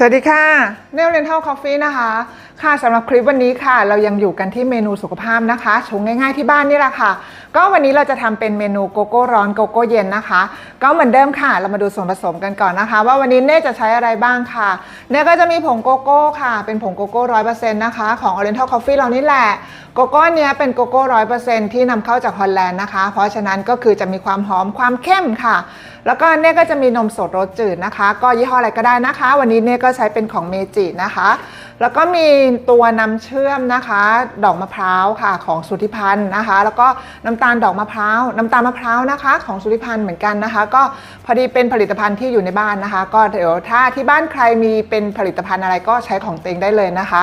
สวัสดีค่ะเนลเรนทัลคอฟฟี่นะคะ ค่ะสำหรับคลิปวันนี้ค่ะ เรายังอยู่กันที่เมนูสุขภาพนะคะชงง่ายๆที่บ้านนี่แหละค่ะก็วันนี้เราจะทำเป็นเมนูโกโก้ร้อนโกโก้เย็นนะคะ ก็เหมือนเดิมค่ะ เรามาดูส่วนผสมกันก่อนนะคะ ว่าวันนี้เน่จะใช้อะไรบ้างค่ะ เน่ก็จะมีผงโกโก้ค่ะ เป็นผงโกโก้ร้อยเปอร์เซ็นต์นะคะ ของ Oriental Coffee เรานี่แหละ โกโก้เนี้ยเป็นโกโก้ร้อยเปอร์เซ็นต์ที่นำเข้าจากฮอลแลนด์นะคะ เพราะฉะนั้นก็คือจะมีความหอมความเข้มค่ะ แล้วก็เน่ก็จะมีนมสดรสจืดนะคะ ก็ยี่ห้ออะไรก็ได้นะคะ วันนี้เน่ก็ใช้เป็นของเมจินะคะ แล้วก็มีตัวน้ำเชื่อมนะคะ ดอกมะพร้าวค่ะ ของสุทธิพันธ์นะคะ แล้วก็น้ำตาลาลดอกมะพร้าวน้ำตาลมะพร้าวนะคะ ของสุทธิพันธ์เหมือนกันนะคะ ก็พอดีเป็นผลิตภัณฑ์ที่อยู่ในบ้านนะคะ ก็เดี๋ยวถ้าที่บ้านใครมีเป็นผลิตภัณฑ์อะไรก็ใช้ของตัวเองได้เลยนะคะ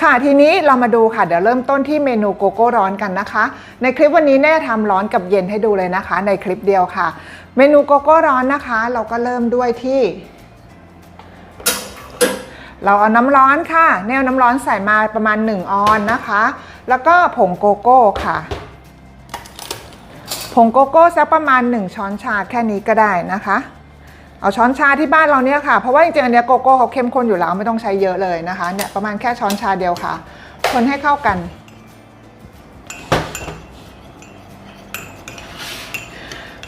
ค่ะทีนี้เรามาดูค่ะเดี๋ยวเริ่มต้นที่เมนูโกโก้ร้อนกันนะคะ ในคลิปวันนี้แน่ทำร้อนกับเย็นให้ดูเลยนะคะ ในคลิปเดียวค่ะ เมนูโกโก้ร้อนนะคะ เราก็เริ่มด้วยที่เราเอาน้ำร้อนค่ะ แนวน้ำร้อนใส่มาประมาณ 1 ออนนะคะ แล้วก็ผงโกโก้ค่ะ ผงโกโก้สักประมาณ 1 ช้อนชาแค่นี้ก็ได้นะคะ เอาช้อนชาที่บ้านเราเนี่ยค่ะ เพราะว่าจริงๆอันเนี้ยโกโก้เขาเข้มข้นอยู่แล้วไม่ต้องใช้เยอะเลยนะคะเนี่ยประมาณแค่ช้อนชาเดียวค่ะ คนให้เข้ากัน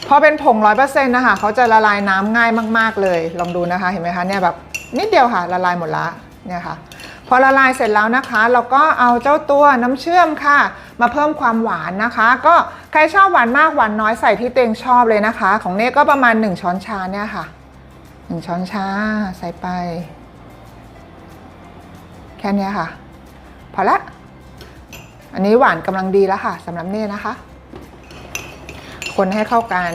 พอเป็นผงร้อยเปอร์เซ็นต์นะคะเขาจะละลายน้ำง่ายมาก ๆเลย ลองดูนะคะ เห็นไหมคะเนี่ยแบบนิดเดียวค่ะละลายหมดละเนี่ยค่ะ พอละลายเสร็จแล้วนะคะ เราก็เอาเจ้าตัวน้ำเชื่อมค่ะ มาเพิ่มความหวานนะคะ ก็ใครชอบหวานมากหวานน้อยใส่ที่ตัวเองชอบเลยนะคะ ของเน่ก็ประมาณ 1 ช้อนชาเนี่ยค่ะ 1 ช้อนชาใส่ไป แค่นี้ค่ะ พอละ อันนี้หวานกำลังดีแล้วค่ะสำหรับเน่นะคะ คนให้เข้ากัน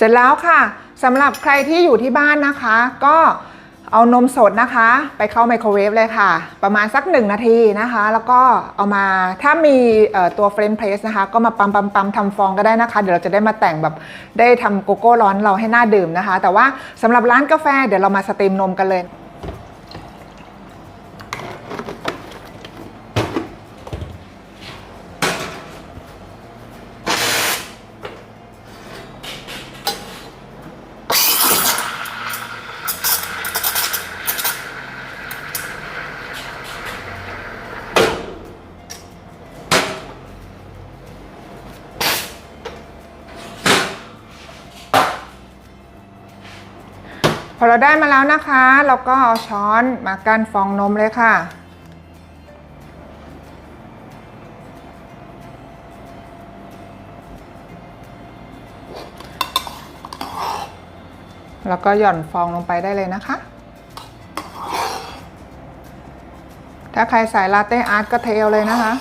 เสร็จแล้วค่ะสำหรับใครที่อยู่ที่บ้านนะคะ ก็เอานมสดนะคะ ไปเข้าไมโครเวฟเลยค่ะ ประมาณสักหนึ่งนาทีนะคะ แล้วก็เอามาถ้ามีตัวเฟรนเพรสนะคะ ก็มาปั๊มปั๊มปั๊มทำฟองก็ได้นะคะ เดี๋ยวเราจะได้มาแต่งแบบได้ทำโกโก้ร้อนเราให้น่าดื่มนะคะ แต่ว่าสำหรับร้านกาแฟเดี๋ยวเรามาสตรีมนมกันเลย พอเราได้มาแล้วนะคะ เราก็เอาช้อนมากันฟองนมเลยค่ะ แล้วก็หย่อนฟองลงไปได้เลยนะคะ ถ้าใครใส่ลาเต้อาร์ตก็เทลเลยนะคะ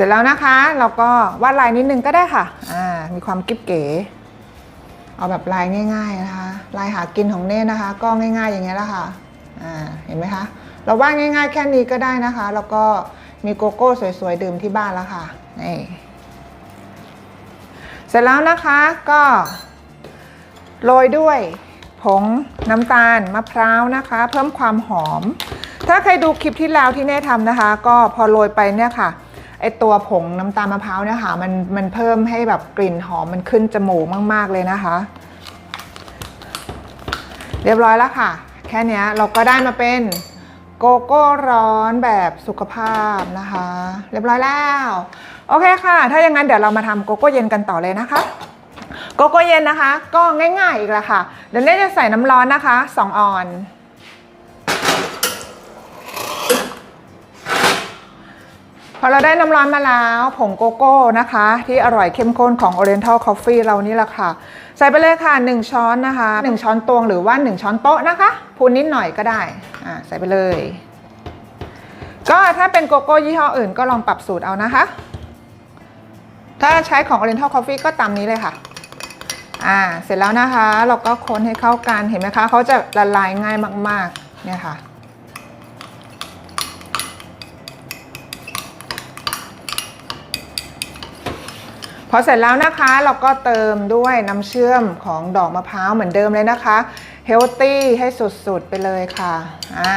เสร็จแล้วนะคะ เราก็วาดลายนิดนึงก็ได้ค่ะอ่ามีความกิ๊บเก๋ เอาแบบลายง่าย ๆนะคะ ลายหากินของเน่นะคะ ก็ง่ายๆอย่างเงี้ยแหละค่ะอ่าเห็นไหมคะเราวาดง่าย ๆ แค่นี้ก็ได้นะคะ แล้วก็มีโกโก้สวยๆดื่มที่บ้านแล้วค่ะนี่เสร็จแล้วนะคะก็โรยด้วยผงน้ำตาลมะพร้าวนะคะ เพิ่มความหอม ถ้าใครดูคลิปที่แล้วที่เน่ทำนะคะ ก็พอโรยไปเนี่ยค่ะ ไอตัวผงน้ำตาลมะพร้าวเนี่ยค่ะมันมันเพิ่มให้แบบกลิ่นหอมมันขึ้นจมูกมาก ๆ เลยนะคะ เรียบร้อยแล้วค่ะ แค่นี้เราก็ได้มาเป็นโกโก้ร้อนแบบสุขภาพนะคะ เรียบร้อยแล้ว โอเคค่ะ ถ้าอย่างนั้นเดี๋ยวเรามาทำโกโก้เย็นกันต่อเลยนะคะโกโก้เย็นนะคะ ก็ง่ายๆอีกแล้วค่ะ เดี๋ยวเน่จะใส่น้ำร้อนนะคะ 2 ออน พอเราได้น้ำร้อนมาแล้วผงโกโก้นะคะ ที่อร่อยเข้มข้นของ Oriental Coffee เรานี่แหละค่ะ ใส่ไปเลยค่ะ 1 ช้อนนะคะ 1 ช้อนตวงหรือว่า 1 ช้อนโต๊ะนะคะพูนนิดหน่อยก็ได้อ่าใส่ไปเลย ก็ถ้าเป็นโกโก้ยี่ห้ออื่นก็ลองปรับสูตรเอานะคะ ถ้าใช้ของ Oriental Coffee ก็ตามนี้เลยค่ะอ่าเสร็จแล้วนะคะ เราก็คนให้เข้ากันเห็นไหมคะเขาจะละลายง่ายมากๆเนี่ยค่ะ พอเสร็จแล้วนะคะเราก็เติมด้วยน้ำเชื่อมของดอกมะพร้าวเหมือนเดิมเลยนะคะเฮลตี้ให้สุดๆไปเลยค่ะอ่า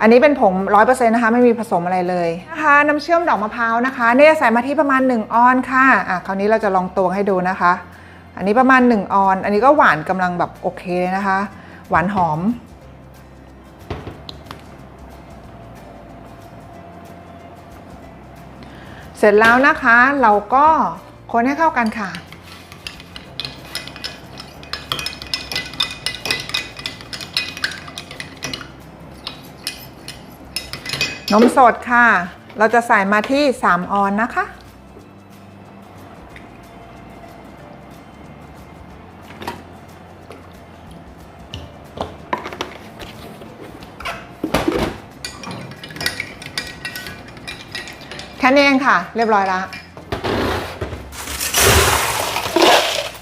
อันนี้เป็นผง100%นะคะไม่มีผสมอะไรเลยนะคะน้ำเชื่อมดอกมะพร้าวนะคะเนี่ยใส่มาที่ประมาณ 1 ออนค่ะอะคราวนี้เราจะลองตวงให้ดูนะคะ อันนี้ประมาณ 1 ออน อันนี้ก็หวานกำลังแบบโอเคเลยนะคะ หวานหอมเสร็จแล้วนะคะเราก็ คนให้เข้ากันค่ะ นมสดค่ะ เราจะใส่มาที่ 3 ออนนะคะ แค่นี้เองค่ะ เรียบร้อยแล้ว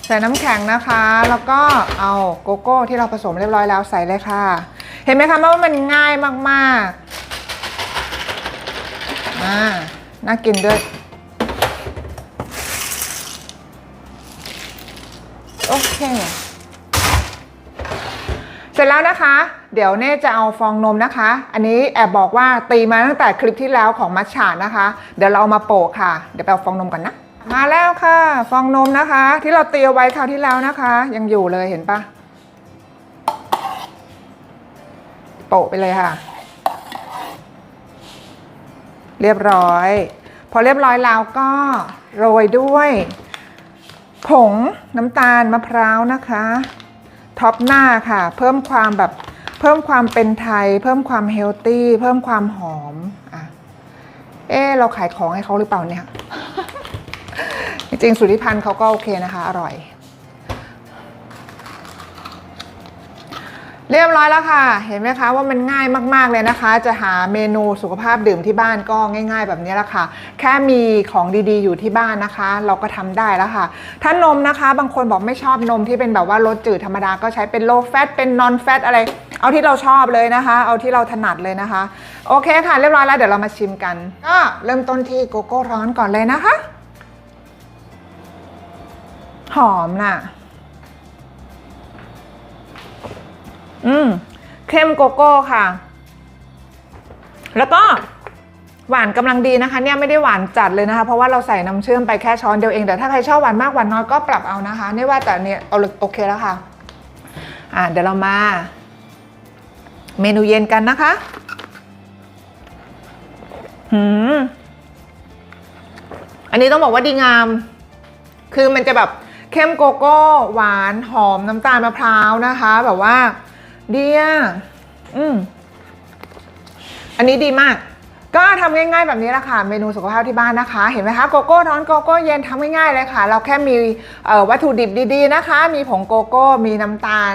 ใส่น้ำแข็งนะคะ แล้วก็เอาโกโก้ที่เราผสมเรียบร้อยแล้วใส่เลยค่ะ เห็นไหมคะว่ามันง่ายมากๆอ่าน่ากินด้วยโอเค เสร็จแล้วนะคะ เดี๋ยวเน่จะเอาฟองนมนะคะ อันนี้แอบบอกว่าตีมาตั้งแต่คลิปที่แล้วของมัชฉานะคะ เดี๋ยวเราเอามาโปะค่ะ เดี๋ยวไปเอาฟองนมก่อนนะ มาแล้วค่ะ ฟองนมนะคะ ที่เราตีเอาไว้คราวที่แล้วนะคะ ยังอยู่เลยเห็นปะโปะไปเลยค่ะ เรียบร้อย พอเรียบร้อยแล้วก็โรยด้วย ผงน้ำตาลมะพร้าวนะคะท็อปหน้าค่ะ เพิ่มความแบบเพิ่มความเป็นไทย เพิ่มความเฮลตี้ เพิ่มความหอมอะเอ๊เราขายของให้เขาหรือเปล่าเนี่ย จริงๆสุริพันธ์เขาก็โอเคนะคะ อร่อย เรียบร้อยแล้วค่ะ เห็นไหมคะว่ามันง่ายมากๆเลยนะคะ จะหาเมนูสุขภาพดื่มที่บ้านก็ง่าย ๆ แบบนี้แหละค่ะ แค่มีของดีๆ อยู่ที่บ้านนะคะ เราก็ทำได้แล้วค่ะถ้านมนะคะ บางคนบอกไม่ชอบนมที่เป็นแบบว่ารสจืดธรรมดาก็ใช้เป็นโลแฟตเป็นนอนแฟตอะไร เอาที่เราชอบเลยนะคะ เอาที่เราถนัดเลยนะคะ โอเคค่ะ เรียบร้อยแล้วเดี๋ยวเรามาชิมกัน ก็เริ่มต้นที่โกโก้ร้อนก่อนเลยนะคะ หอมน่ะ อืมเข้มโกโก้ค่ะ แล้วก็หวานกำลังดีนะคะเนี่ยไม่ได้หวานจัดเลยนะคะ เพราะว่าเราใส่น้ำเชื่อมไปแค่ช้อนเดียวเอง แต่ถ้าใครชอบหวานมากหวานน้อยก็ปรับเอานะคะนี่ว่าแต่เนี่ยเอาโอเคแล้วค่ะ อ่าเดี๋ยวเรามา เมนูเย็นกันนะคะหืมอันนี้ต้องบอกว่าดีงาม คือมันจะแบบ เข้มโกโก้ หวานหอมน้ำตาลมะพร้าวนะคะ แบบว่าดีอะอืมอันนี้ดีมาก ก็ทำง่ายๆแบบนี้ละค่ะ เมนูสุขภาพที่บ้านนะคะ เห็นไหมคะโกโก้ร้อนโกโก้เย็นทำง่ายๆเลยค่ะ เราแค่มีวัตถุดิบดีๆนะคะ มีผงโกโก้ มีน้ำตาล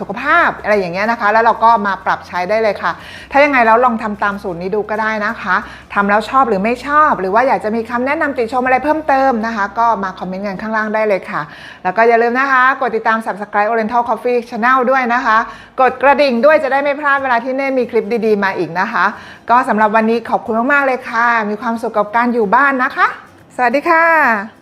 สุขภาพอะไรอย่างเงี้ยนะคะ แล้วเราก็มาปรับใช้ได้เลยค่ะ ถ้ายังไงแล้วลองทำตามสูตรนี้ดูก็ได้นะคะทำแล้วชอบหรือไม่ชอบ หรือว่าอยากจะมีคำแนะนำติชมอะไรเพิ่มเติมนะคะ ก็มาคอมเมนต์กันข้างล่างได้เลยค่ะ แล้วก็อย่าลืมนะคะกดติดตาม subscribe Oriental Coffee Channel ด้วยนะคะ กดกระดิ่งด้วยจะได้ไม่พลาดเวลาที่เน่มีคลิปดีๆ มาอีกนะคะ ก็สำหรับวันนี้ขอบคุณมากๆเลยค่ะ มีความสุขกับการอยู่บ้านนะคะ สวัสดีค่ะ